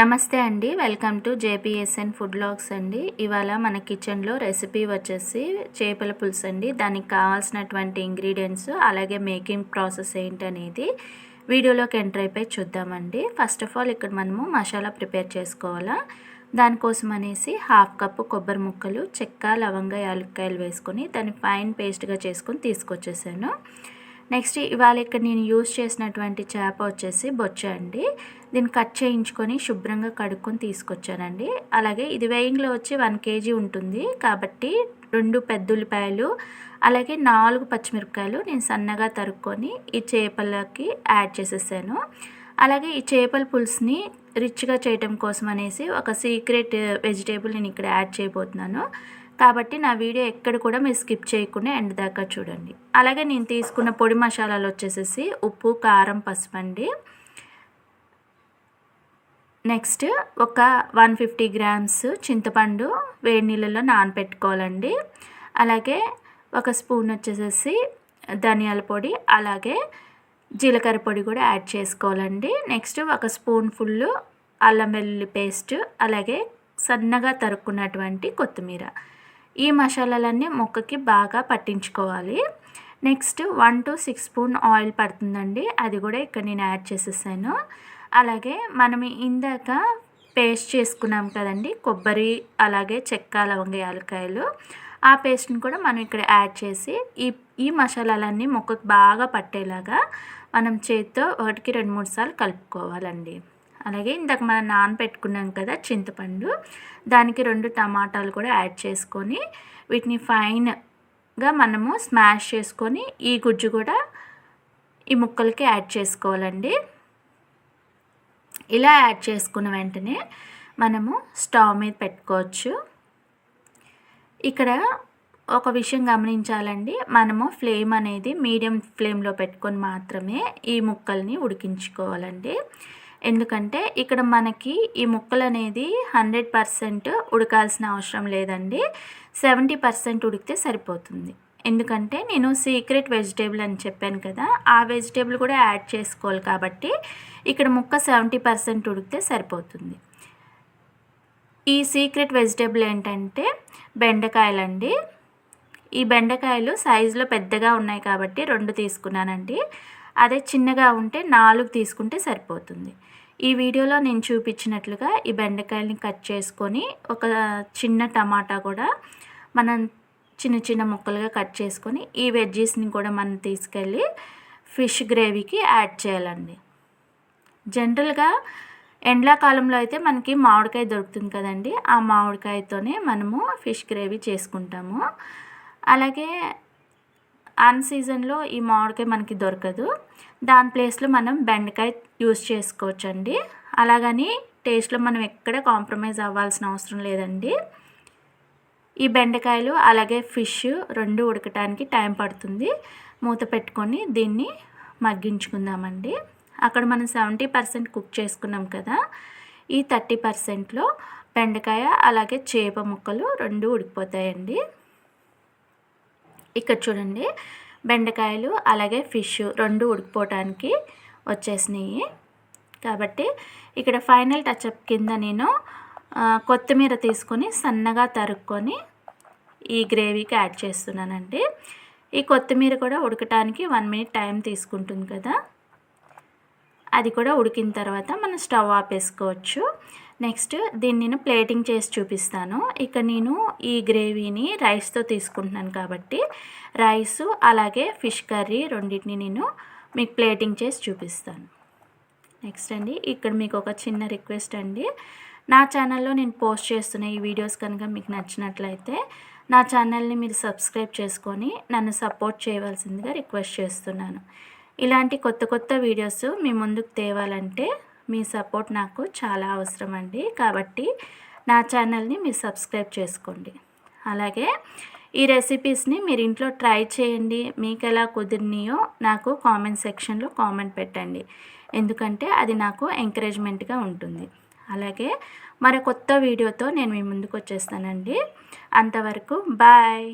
నమస్తే అండి. Welcome to JPSN food logs అండి. ఇవాళ మన కిచెన్లో రెసిపీ వచ్చేసి చేపల పులుసు అండి. దానికి కావాల్సినటువంటి ఇంగ్రీడియంట్స్ అలాగే మేకింగ్ ప్రాసెస్ ఏంటనేది వీడియోలోకి ఎంటర్ అయిపోయి చూద్దామండి. ఫస్ట్ ఆఫ్ ఆల్ ఇక్కడ మనము మసాలా ప్రిపేర్ చేసుకోవాలా. దానికోసం అనేసి హాఫ్ కప్పు కొబ్బరి ముక్కలు చెక్క లవంగ యాలక్కాయలు వేసుకొని దాన్ని ఫైన్ పేస్ట్గా చేసుకొని తీసుకొచ్చేసాను. నెక్స్ట్ ఇవాళ ఇక్కడ నేను యూజ్ చేసినటువంటి చేప వచ్చేసి బొచ్చ అండి. దీన్ని కట్ చేయించుకొని శుభ్రంగా కడుక్కొని తీసుకొచ్చానండి. అలాగే ఇది వేయింగ్లో వచ్చి వన్ కేజీ ఉంటుంది. కాబట్టి రెండు పెద్ద ఉల్లిపాయలు అలాగే నాలుగు పచ్చిమిరపకాయలు నేను సన్నగా తరుక్కొని ఈ చేపలకి యాడ్ చేసేసాను. అలాగే ఈ చేపల పులుసుని రిచ్గా చేయటం కోసం అనేసి ఒక సీక్రెట్ వెజిటేబుల్ నేను ఇక్కడ యాడ్ చేయబోతున్నాను. కాబట్టి నా వీడియో ఎక్కడ కూడా మీరు స్కిప్ చేయకుండా ఎండ్ దాకా చూడండి. అలాగే నేను తీసుకున్న పొడి మసాలాలు వచ్చేసేసి ఉప్పు కారం పసుపు అండి నెక్స్ట్ ఒక వన్ ఫిఫ్టీ గ్రామ్స్ చింతపండు వేడి నీళ్ళలో నానబెట్టుకోవాలండి అలాగే ఒక స్పూన్ వచ్చేసేసి ధనియాల పొడి అలాగే జీలకర్ర పొడి కూడా యాడ్ చేసుకోవాలండి. నెక్స్ట్ ఒక స్పూన్ ఫుల్ అల్లం వెల్లుల్లి పేస్ట్ అలాగే సన్నగా తరుక్కున్నటువంటి కొత్తిమీర. ఈ మసాలాలన్నీ మొక్కకి బాగా పట్టించుకోవాలి. Next one two six spoon oil పడుతుందండి. అది కూడా ఇక్కడ నేను యాడ్ చేసేసాను. అలాగే మనం ఇందాక పేస్ట్ చేసుకున్నాం కదండి కొబ్బరి అలాగే చెక్క లవంగ యాలకాయలు ఆ పేస్ట్ని కూడా మనం ఇక్కడ యాడ్ చేసి ఈ ఈ మసాలాలన్నీ మొక్కకు బాగా పట్టేలాగా మనం చేతితో ఒకటికి రెండు మూడు సార్లు కలుపుకోవాలండి. అలాగే ఇందాక మనం నానపెట్టుకున్నాం కదా చింతపండు దానికి రెండు టమాటాలు కూడా యాడ్ చేసుకొని వీటిని ఫైన్గా మనము స్మాష్ చేసుకొని ఈ గుజ్జు కూడా ఈ ముక్కలకి యాడ్ చేసుకోవాలండి. ఇలా యాడ్ చేసుకున్న వెంటనే మనము స్టవ్ మీద పెట్టుకోవచ్చు. ఇక్కడ ఒక విషయం గమనించాలండి మనము ఫ్లేమ్ అనేది మీడియం ఫ్లేమ్లో పెట్టుకొని మాత్రమే ఈ ముక్కల్ని ఉడికించుకోవాలండి. ఎందుకంటే ఇక్కడ మనకి ఈ ముక్కలు అనేది హండ్రెడ్ పర్సెంట్ ఉడకాల్సిన అవసరం లేదండి. సెవెంటీ పర్సెంట్ ఉడికితే సరిపోతుంది. ఎందుకంటే నేను సీక్రెట్ వెజిటేబుల్ అని చెప్పాను కదా ఆ వెజిటేబుల్ కూడా యాడ్ చేసుకోవాలి కాబట్టి ఇక్కడ ముక్క సెవెంటీ పర్సెంట్ ఉడికితే సరిపోతుంది. ఈ సీక్రెట్ వెజిటేబుల్ ఏంటంటే బెండకాయలండి. ఈ బెండకాయలు సైజులో పెద్దగా ఉన్నాయి కాబట్టి రెండు తీసుకున్నానండి. అదే చిన్నగా ఉంటే నాలుగు తీసుకుంటే సరిపోతుంది. ఈ వీడియోలో నేను చూపించినట్లుగా ఈ బెండకాయలని కట్ చేసుకొని ఒక చిన్న టమాటా కూడా మనం చిన్న చిన్న ముక్కలుగా కట్ చేసుకొని ఈ వెజ్జీస్ని కూడా మనం తీసుకెళ్ళి ఫిష్ గ్రేవీకి యాడ్ చేయాలండి. జనరల్గా ఎండాకాలంలో అయితే మనకి మామిడికాయ దొరుకుతుంది కదండి ఆ మామిడికాయతోనే మనము ఫిష్ గ్రేవీ చేసుకుంటాము. అలాగే అన్ సీజన్లో ఈ మామిడికాయ మనకి దొరకదు. దాని ప్లేస్లో మనం బెండకాయ యూస్ చేసుకోవచ్చు అండి అలాగని టేస్ట్లో మనం ఎక్కడ కాంప్రమైజ్ అవ్వాల్సిన అవసరం లేదండి. ఈ బెండకాయలు అలాగే ఫిష్ రెండు ఉడకటానికి టైం పడుతుంది. మూత పెట్టుకొని దీన్ని మగ్గించుకుందామండి. అక్కడ మనం సెవెంటీ పర్సెంట్ కుక్ చేసుకున్నాం కదా. ఈ థర్టీ పర్సెంట్లో బెండకాయ అలాగే చేప ముక్కలు రెండు ఉడికిపోతాయండి. ఇక్కడ చూడండి. బెండకాయలు అలాగే ఫిష్ రెండు ఉడికిపోవటానికి వచ్చేసినాయి. కాబట్టి ఇక్కడ ఫైనల్ టచ్అప్ కింద నేను కొత్తిమీర తీసుకొని సన్నగా తరుక్కొని ఈ గ్రేవీకి యాడ్ చేస్తున్నానండి. ఈ కొత్తిమీర కూడా ఉడకటానికి వన్ మినిట్ టైం తీసుకుంటుంది కదా. అది కూడా ఉడికిన తర్వాత మనం స్టవ్ ఆపేసుకోవచ్చు. నెక్స్ట్ దీన్ని నేను ప్లేటింగ్ చేసి చూపిస్తాను. ఇక నేను ఈ గ్రేవీని రైస్తో తీసుకుంటున్నాను కాబట్టి రైస్ అలాగే ఫిష్ కర్రీ రెండింటిని నేను మీకు ప్లేటింగ్ చేసి చూపిస్తాను. నెక్స్ట్ అండి ఇక్కడ మీకు ఒక చిన్న రిక్వెస్ట్ అండి. నా ఛానల్లో నేను పోస్ట్ చేస్తున్న ఈ వీడియోస్ కనుక మీకు నచ్చినట్లయితే నా ఛానల్ని మీరు సబ్స్క్రైబ్ చేసుకొని నన్ను సపోర్ట్ చేయవలసిందిగా రిక్వెస్ట్ చేస్తున్నాను. ఇలాంటి కొత్త కొత్త వీడియోస్ మీ ముందుకు తేవాలంటే మీ సపోర్ట్ నాకు చాలా అవసరం అండి కాబట్టి నా ఛానల్ని మీరు సబ్స్క్రైబ్ చేసుకోండి. అలాగే ఈ రెసిపీస్ని మీరు ఇంట్లో ట్రై చేయండి. మీకు ఎలా కుదిరినాయో నాకు కామెంట్ సెక్షన్లో కామెంట్ పెట్టండి. ఎందుకంటే అది నాకు ఎంకరేజ్మెంట్గా ఉంటుంది. అలాగే మరి కొత్త వీడియోతో నేను మీ ముందుకు వచ్చేస్తానండి. అంతవరకు బాయ్.